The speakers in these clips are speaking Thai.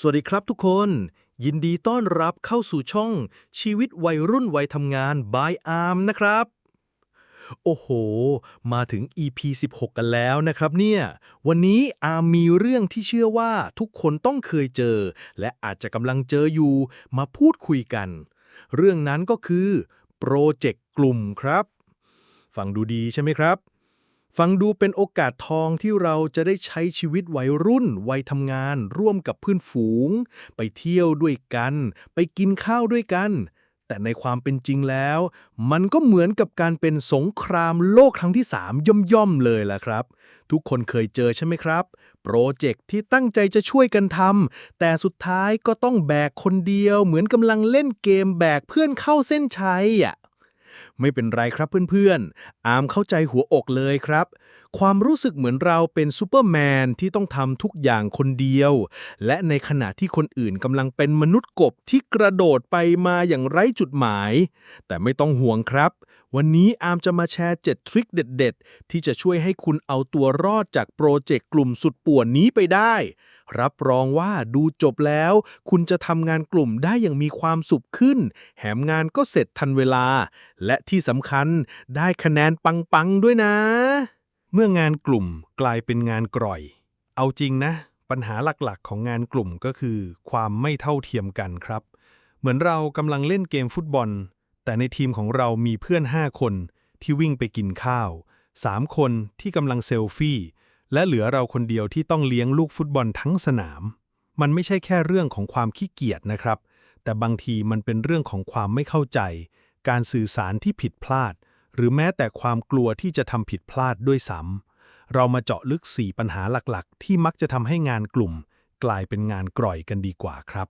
สวัสดีครับทุกคน ยินดีต้อนรับเข้าสู่ช่องชีวิตวัยรุ่นวัยทำงาน by Arm นะครับ โอ้โห มาถึง EP 16 กันแล้วนะครับเนี่ย วันนี้อาร์มมีเรื่องที่เชื่อว่าทุกคนต้องเคยเจอ และอาจจะกำลังเจออยู่ มาพูดคุยกัน เรื่องนั้นก็คือโปรเจกต์กลุ่มครับ ฟังดูดีใช่ไหมครับ ฟังดูเป็นโอกาสทองที่เราจะได้ใช้ชีวิตวัยรุ่น วัยทำงาน ร่วมกับเพื่อนฝูง ไปเที่ยวด้วยกัน ไปกินข้าวด้วยกัน แต่ในความเป็นจริงแล้ว มันก็เหมือนกับการเป็นสงครามโลกครั้งที่ 3 ย่อมๆเลยล่ะครับ ทุกคนเคยเจอใช่ไหมครับ โปรเจกต์ที่ตั้งใจจะช่วยกันทำแต่สุดท้ายก็ต้องแบกคนเดียว เหมือนกำลังเล่นเกมแบกเพื่อนเข้าเส้นชัยอะ ไม่เป็นไรครับเพื่อนๆ อามเข้าใจหัวอกเลยครับ ความรู้สึกเหมือนเราเป็นซูเปอร์แมนที่ต้องทำทุกอย่างคนเดียว และในขณะที่คนอื่นกำลังเป็นมนุษย์กบที่กระโดดไปมาอย่างไร้จุดหมาย แต่ไม่ต้องห่วงครับ วันนี้อามจะมาแชร์ 7 ทริคเด็ด ๆ ที่จะช่วยให้คุณเอาตัวรอดจากโปรเจกต์กลุ่มสุดป่วนนี้ไปได้ รับรองว่าดูจบแล้ว คุณจะทำงานกลุ่มได้อย่างมีความสุขขึ้น แถมงานก็เสร็จทันเวลา และที่สำคัญได้คะแนนปัง ๆ ด้วยนะ เมื่องานกลุ่มกลายเป็นงานกร่อย เอาจริงนะ ปัญหาหลักๆ ของงานกลุ่มก็คือ ความไม่เท่าเทียมกันครับ เหมือนเรากำลังเล่นเกมฟุตบอล แต่ในทีมของเรามีเพื่อน 5 คนที่วิ่งไปกินข้าว 3 คนที่กำลังเซลฟี่และเหลือเราคนเดียวที่ต้องเลี้ยงลูกฟุตบอลทั้งสนาม มันไม่ใช่แค่เรื่องของความขี้เกียจนะครับ แต่บางทีมันเป็นเรื่องของความไม่เข้าใจ การสื่อสารที่ผิดพลาด หรือแม้แต่ความกลัวที่จะทำผิดพลาดด้วยซ้ำเรามาเจาะลึก 4 ปัญหาหลักๆ ที่มักจะทำให้งานกลุ่ม กลายเป็นงานกร่อยกันดีกว่าครับ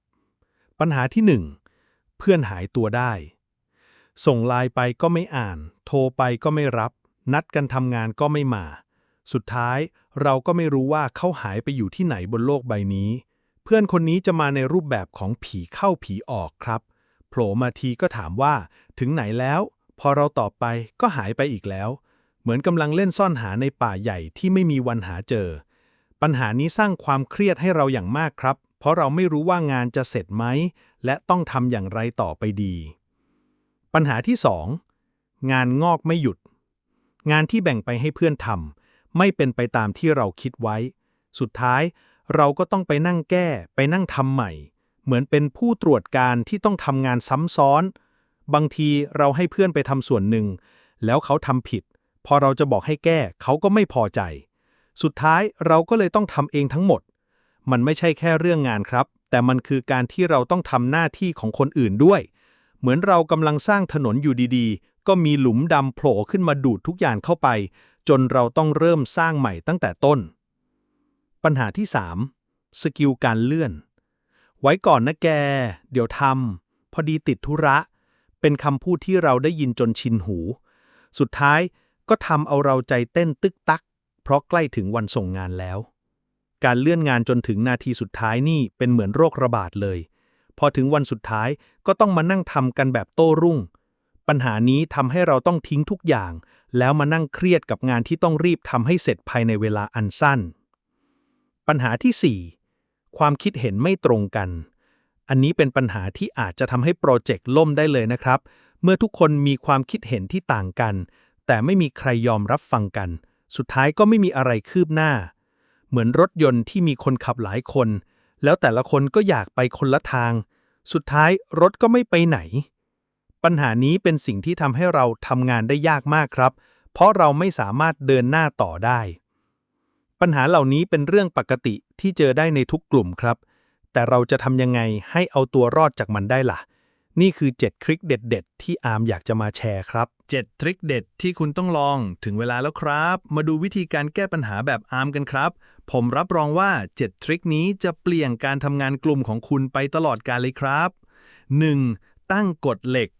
ปัญหาที่ 1 เพื่อนหายตัวได้ ส่งไลน์ไปก็ไม่อ่าน โทรไปก็ไม่รับ นัดกันทำงานก็ไม่มา สุดท้ายเราก็ไม่รู้ว่าเขาหายไปอยู่ที่ไหนบนโลกใบนี้ เพื่อนคนนี้จะมาในรูปแบบของผีเข้าผีออกครับ โผล่มาทีก็ถามว่า ถึงไหนแล้ว พอเราตอบไปก็หายไปอีกแล้ว เหมือนกำลังเล่นซ่อนหาในป่าใหญ่ที่ไม่มีวันหาเจอ ปัญหานี้สร้างความเครียดให้เราอย่างมากครับ เพราะเราไม่รู้ว่างานจะเสร็จไหม และต้องทำอย่างไรต่อไปดี ปัญหาที่ 2 งานงอกไม่หยุด งานที่แบ่งไปให้เพื่อนทำไม่เป็นไปตามที่เราคิดไว้ สุดท้ายเราก็ต้องไปนั่งแก้ ไปนั่งทำใหม่ เหมือนเป็นผู้ตรวจการที่ต้องทำงานซ้ำซ้อน บางทีเราให้เพื่อนไปทำส่วนหนึ่ง แล้วเขาทำผิด พอเราจะบอกให้แก้เขาก็ไม่พอใจ สุดท้ายเราก็เลยต้องทำเองทั้งหมด มันไม่ใช่แค่เรื่องงานครับ แต่มันคือการที่เราต้องทำหน้าที่ของคนอื่นด้วย เหมือนเรากำลังสร้างถนนอยู่ดีๆ ก็มีหลุมดำโผล่ขึ้นมาดูดทุกอย่างเข้าไป จนเราต้องเริ่มสร้างใหม่ตั้งแต่ต้น ปัญหาที่ 3 สกิลการเลื่อน ไว้ก่อนนะแก เดี๋ยวทำ พอดีติดธุระ เป็นคำพูดที่เราได้ยินจนชินหู สุดท้ายก็ทำเอาเราใจเต้นตึกตัก เพราะใกล้ถึงวันส่งงานแล้ว การเลื่อนงานจนถึงนาทีสุดท้ายนี่เป็นเหมือนโรคระบาดเลย พอถึงวันสุดท้ายก็ต้องมานั่งทำกันแบบโต้รุ่ง ปัญหานี้ทำให้เราต้องทิ้งทุกอย่าง แล้วมานั่งเครียดกับงานที่ต้องรีบทำให้เสร็จภายในเวลาอันสั้น ปัญหาที่ 4 ความคิดเห็นไม่ตรงกัน อันนี้เป็นปัญหาที่อาจจะทำให้โปรเจกต์ล่มได้เลยนะครับ เมื่อทุกคนมีความคิดเห็นที่ต่างกัน แต่ไม่มีใครยอมรับฟังกัน สุดท้ายก็ไม่มีอะไรคืบหน้า เหมือนรถยนต์ที่มีคนขับหลายคน แล้วแต่ละคนก็อยากไปคนละทาง สุดท้ายรถก็ไม่ไปไหน ปัญหานี้เป็นสิ่งที่ทำให้เราทำงานได้ยากมากครับ เพราะเราไม่สามารถเดินหน้าต่อได้ ปัญหาเหล่านี้เป็นเรื่องปกติที่เจอได้ในทุกกลุ่มครับ แต่เราจะทำยังไงให้เอาตัวรอดจากมันได้ล่ะ นี่คือ 7 ทริคเด็ด ๆ ที่อาร์มอยากจะมาแชร์ครับ 7 ทริคเด็ดที่คุณต้องลองถึงเวลาแล้วครับ มาดูวิธีการแก้ปัญหาแบบอาร์มกันครับ ผมรับรองว่า 7 ทริคนี้จะเปลี่ยนการทำงานกลุ่มของคุณไปตลอดกาลเลยครับ 1. ตั้งกฎเหล็ก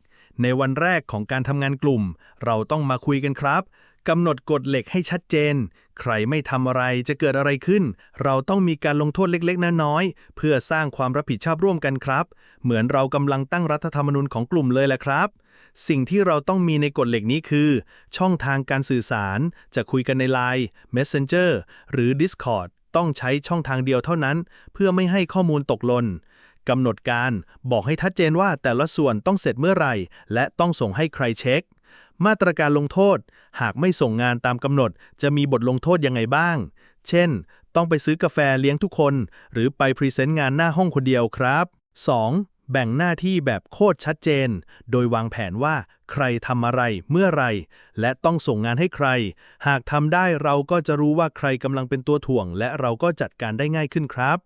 ในวันแรกของการทำงานกลุ่ม เราต้องมาคุยกันครับ กำหนดกฎเหล็กให้ชัดเจน ใครไม่ทำอะไรจะเกิดอะไรขึ้น เราต้องมีการลงโทษเล็กๆน้อยๆเพื่อสร้างความรับผิดชอบร่วมกันครับ เหมือนเรากำลังตั้งรัฐธรรมนูญของกลุ่มเลยแหละครับ สิ่งที่เราต้องมีในกฎเหล็กนี้คือ ช่องทางการสื่อสาร จะคุยกันใน Line Messenger หรือ Discord ต้องใช้ช่องทางเดียวเท่านั้น เพื่อไม่ให้ข้อมูลตกหล่นกำหนดการบอกให้ชัดเจนว่าแต่ละส่วนต้องเสร็จเมื่อไหร่ และต้องส่งให้ใครเช็ค มาตรการลงโทษ หากไม่ส่งงานตามกำหนด จะมีบทลงโทษยังไงบ้าง เช่น ต้องไปซื้อกาแฟเลี้ยงทุกคน หรือไปพรีเซนต์งานหน้าห้องคนเดียวครับ 2. แบ่งหน้าที่แบบโคตรชัดเจน โดยวางแผนว่าใครทำอะไรเมื่อไร และต้องส่งงานให้ใคร หากทำได้เราก็จะรู้ว่าใครกำลังเป็นตัวถ่วง และเราก็จัดการได้ง่ายขึ้นครับ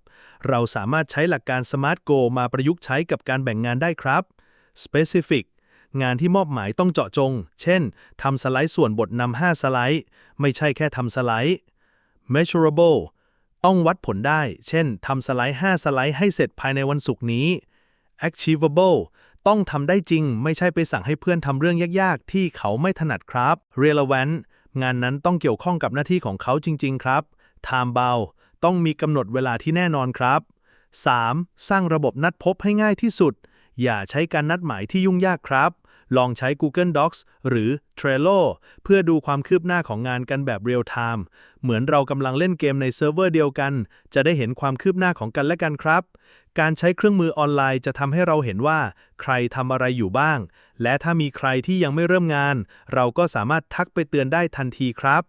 เราสามารถใช้หลักการ Smart Go มาประยุกต์ใช้กับการแบ่งงานได้ครับ Specific งานที่มอบหมายต้องเจาะจง เช่น ทำสไลด์ส่วนบทนำ5สไลด์ ไม่ใช่แค่ทำสไลด์ measurable ต้องวัดผลได้ เช่น ทำสไลด์ 5 สไลด์ให้เสร็จภายในวันศุกร์นี้ achievable ต้องทำได้จริง ไม่ใช่ไปสั่งให้เพื่อนทำเรื่องยากๆ ที่เขาไม่ถนัดครับ relevant งานนั้นต้องเกี่ยวข้องกับหน้าที่ของเขาจริง ๆ ครับ time bound ต้องมีกำหนดเวลาที่แน่นอนครับ 3. สร้างระบบนัดพบให้ง่ายที่สุด อย่าใช้การนัดหมายที่ยุ่งยากครับ ลองใช้ Google Docs หรือ Trello เพื่อดูความคืบหน้าของงานกันแบบเรียลไทม์เหมือนเรากำลังเล่นเกมในเซิร์ฟเวอร์เดียวกัน จะได้เห็นความคืบหน้าของกันและกันครับ การใช้เครื่องมือออนไลน์จะทำให้เราเห็นว่า ใครทำอะไรอยู่บ้าง และถ้ามีใครที่ยังไม่เริ่มงาน เราก็สามารถทักไปเตือนได้ทันทีครับ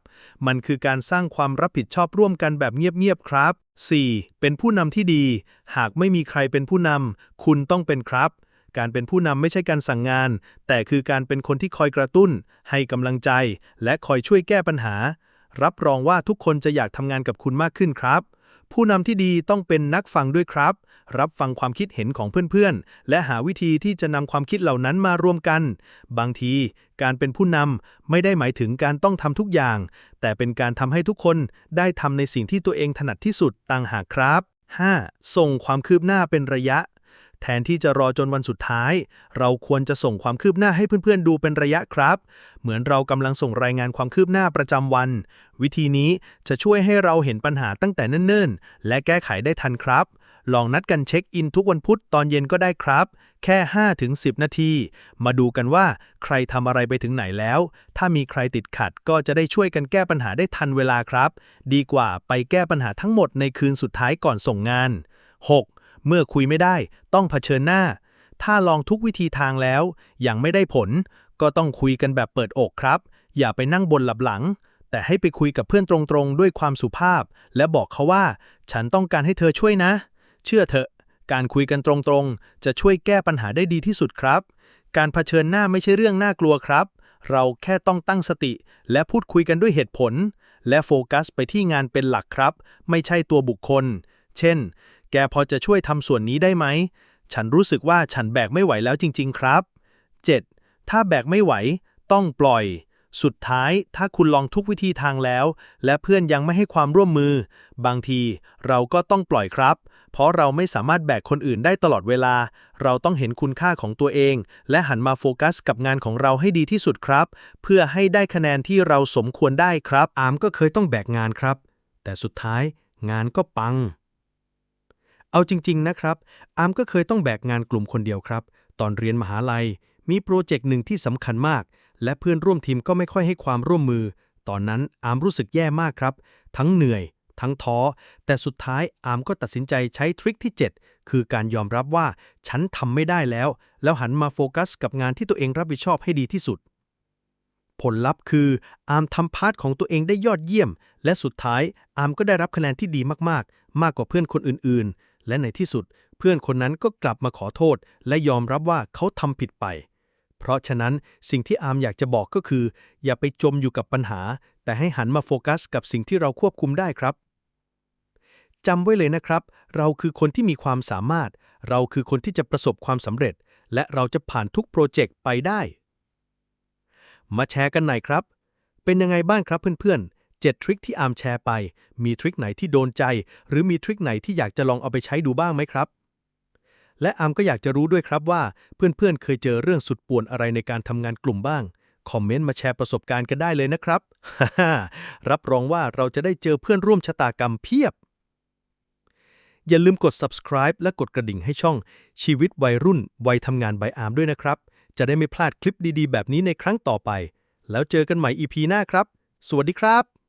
มันคือการสร้างความรับผิดชอบร่วมกันแบบเงียบๆครับ 4. เป็นผู้นำที่ดี หากไม่มีใครเป็นผู้นำคุณต้องเป็นครับ การเป็นผู้นำไม่ใช่การสั่งงาน แต่คือการเป็นคนที่คอยกระตุ้น ให้กำลังใจ และคอยช่วยแก้ปัญหา รับรองว่าทุกคนจะอยากทำงานกับคุณมากขึ้นครับ ผู้นำที่ดีต้องเป็นนักฟังด้วยครับ รับฟังความคิดเห็นของเพื่อนๆ และหาวิธีที่จะนำความคิดเหล่านั้นมารวมกัน บางที การเป็นผู้นำไม่ได้หมายถึงการต้องทำทุกอย่าง แต่เป็นการทำให้ทุกคนได้ทำในสิ่งที่ตัวเองถนัดที่สุดต่างหากครับ 5. ส่งความคืบหน้าเป็นระยะ แทนที่จะรอจนวันสุดท้าย เราควรจะส่งความคืบหน้าให้เพื่อนๆดูเป็นระยะครับ เหมือนเรากำลังส่งรายงานความคืบหน้าประจำวัน วิธีนี้จะช่วยให้เราเห็นปัญหาตั้งแต่เนิ่นๆ และแก้ไขได้ทันครับ ลองนัดกันเช็คอินทุกวันพุธตอนเย็นก็ได้ครับ แค่ 5-10 นาที มาดูกันว่าใครทำอะไรไปถึงไหนแล้ว ถ้ามีใครติดขัดก็จะได้ช่วยกันแก้ปัญหาได้ทันเวลาครับ ดีกว่าไปแก้ปัญหาทั้งหมดในคืนสุดท้ายก่อนส่งงาน 6. เมื่อคุยไม่ได้ต้องเผชิญหน้า ถ้าลองทุกวิธีทางแล้ว ยังไม่ได้ผล ก็ต้องคุยกันแบบเปิดอกครับ อย่าไปนั่งบนหลับหลัง แต่ให้ไปคุยกับเพื่อนตรงๆ ด้วยความสุภาพ และบอกเขาว่า ฉันต้องการให้เธอช่วยนะ เชื่อเถอะ การคุยกันตรงๆ จะช่วยแก้ปัญหาได้ดีที่สุดครับ การเผชิญหน้าไม่ใช่เรื่องน่ากลัวครับ เราแค่ต้องตั้งสติ และพูดคุยกันด้วยเหตุผล และโฟกัสไปที่งานเป็นหลักครับ ไม่ใช่ตัวบุคคล เช่น แกพอจะช่วยทำส่วนนี้ได้ไหม ฉันรู้สึกว่าฉันแบกไม่ไหวแล้วจริง ๆ ครับ 7. ถ้าแบกไม่ไหว ต้องปล่อย สุดท้ายถ้าคุณลองทุกวิธีทางแล้ว และเพื่อนยังไม่ให้ความร่วมมือ บางทีเราก็ต้องปล่อยครับ เพราะเราไม่สามารถแบกคนอื่นได้ตลอดเวลา เราต้องเห็นคุณค่าของตัวเอง และหันมาโฟกัสกับงานของเราให้ดีที่สุดครับ เพื่อให้ได้คะแนนที่เราสมควรได้ครับ อาร์มก็เคยต้องแบกงานครับ แต่สุดท้ายงานก็ปัง เอาจริง ๆ นะครับ อาร์มก็เคยต้องแบกงานกลุ่มคนเดียวครับ ตอนเรียนมหาลัย มีโปรเจกต์หนึ่งที่สำคัญมาก และเพื่อนร่วมทีมก็ไม่ค่อยให้ความร่วมมือ ตอนนั้นอาร์มรู้สึกแย่มากครับ ทั้งเหนื่อย ทั้งท้อ แต่สุดท้ายอาร์มก็ตัดสินใจใช้ทริคที่ 7 คือการยอมรับว่าฉันทำไม่ได้แล้ว แล้วหันมาโฟกัสกับงานที่ตัวเองรับผิดชอบให้ดีที่สุดผลลัพธ์คือ อาร์มทำพาร์ทของตัวเองได้ยอดเยี่ยม และสุดท้ายอาร์มก็ได้รับคะแนนที่ดีมากๆ มากกว่าเพื่อนคนอื่นๆ และในที่สุดเพื่อนคนนั้นก็กลับมาขอโทษ และยอมรับว่าเขาทำผิดไป เพราะฉะนั้นสิ่งที่อาร์มอยากจะบอกก็คือ อย่าไปจมอยู่กับปัญหา แต่ให้หันมาโฟกัสกับสิ่งที่เราควบคุมได้ครับจำไว้เลยนะครับ เราคือคนที่มีความสามารถ เราคือคนที่จะประสบความสำเร็จ และเราจะผ่านทุกโปรเจกต์ไปได้ มาแชร์กันหน่อยครับ เป็นยังไงบ้างครับเพื่อนๆ 7 ทริคที่อาร์มแชร์ไป มีทริคไหนที่โดนใจ หรือมีทริคไหนที่อยากจะลองเอาไปใช้ดูบ้างไหมครับ และอาร์มก็อยากจะรู้ด้วยครับว่า เพื่อนๆเคยเจอเรื่องสุดป่วนอะไรในการทำงานกลุ่มบ้าง คอมเมนต์มาแชร์ประสบการณ์กันได้เลยนะครับ รับรองว่าเราจะได้เจอเพื่อนร่วมชะตากรรมเพียบ อย่าลืมกด subscribe และกดกระดิ่งให้ช่อง ชีวิตวัยรุ่น วัยทำงานใบอาร์มด้วยนะครับ จะได้ไม่พลาดคลิปดีๆ แบบนี้ในครั้งต่อไป แล้วเจอกันใหม่ EP หน้าครับ สวัสดีครับ